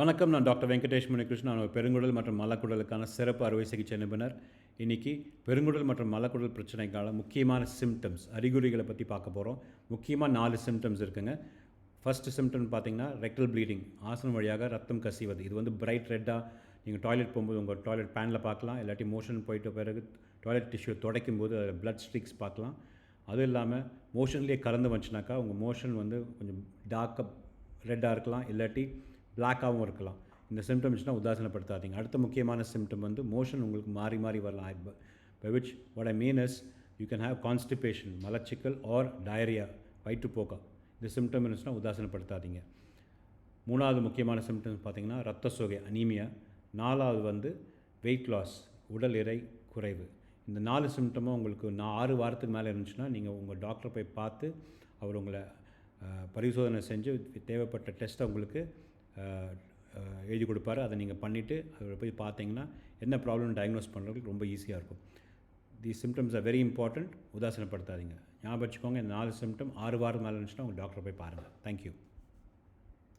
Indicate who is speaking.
Speaker 1: வணக்கம் நான் டாக்டர் வெங்கடேஷ் முனிகிருஷ்ணன். நான் ஒரு பெருங்குடல் மற்றும் மலக்குடலுக்கான சிறப்பு அறுவை சிகிச்சை நிபுணர். இன்னைக்கு பெருங்குடல் மற்றும் மலக்குடல் பிரச்சனைக்கான முக்கியமான சிம்டம்ஸ் அறிகுறிகளை பற்றி பார்க்க போகிறோம் முக்கியமாக நாலு சிம்டம்ஸ் இருக்குங்க. ஃபஸ்ட்டு சிம்டம் பார்த்தீங்கன்னா ரெக்டல் ப்ளீடிங் ஆசனம் வழியாக ரத்தம் கசிவது. இது வந்து பிரைட் ரெட்டாக நீங்கள் டாய்லெட் போகும்போது உங்கள் டாய்லெட் பேனில் பார்க்கலாம். இல்லாட்டி மோஷன் போயிட்டு பிறகு டாய்லெட் டிஷ்யூ துடைக்கும் போது அதில் பிளட் ஸ்ட்ரிக்ஸ் பார்க்கலாம். அதுவும் இல்லாமல் மோஷன்லேயே கலந்து வந்துச்சுனாக்கா உங்கள் மோஷன் வந்து கொஞ்சம் டார்க்காக ரெட்டாக இருக்கலாம். இல்லாட்டி பிளாக்காகவும் இருக்கலாம். இந்த சிம்டம்ஸ்னால் உதாசனப்படுத்தாதீங்க. அடுத்த முக்கியமான சிம்டம் வந்து மோஷன் உங்களுக்கு மாறி மாறி வரலாம். By which what I mean is you can have constipation மலச்சிக்கல் ஆர் டயரியா வயிற்றுப்போக்கா. இந்த சிம்டம் இருந்துச்சுன்னா உதாசனப்படுத்தாதீங்க. மூணாவது முக்கியமான சிம்டம்ஸ் பார்த்தீங்கன்னா ரத்த சோகை அனீமியா நாலாவது வந்து வெயிட் லாஸ் உடல் எடை குறைவு. இந்த நாலு சிம்டமும் உங்களுக்கு நான் ஆறு வாரத்துக்கு மேலே இருந்துச்சுன்னா நீங்கள் உங்கள் டாக்டரை போய் பார்த்து அவர் உங்களை பரிசோதனை செஞ்சு தேவைப்பட்ட டெஸ்ட்டை உங்களுக்கு எழுதி கொடுப்பாரு. அதை நீங்கள் பண்ணிவிட்டு அவரை போய் பார்த்தீங்கன்னா என்ன ப்ராப்ளம் டயக்னோஸ் பண்ணுறதுக்கு ரொம்ப ஈஸியாக இருக்கும். The symptoms are very important உதாசனப்படுத்தாதீங்க. ஞாபகம் வச்சுக்கோங்க இந்த நாலு சிம்டம் ஆறு வாரம் மேலே இருந்துச்சுன்னா உங்கள் டாக்டரை போய் பாருங்கள் தேங்க்யூ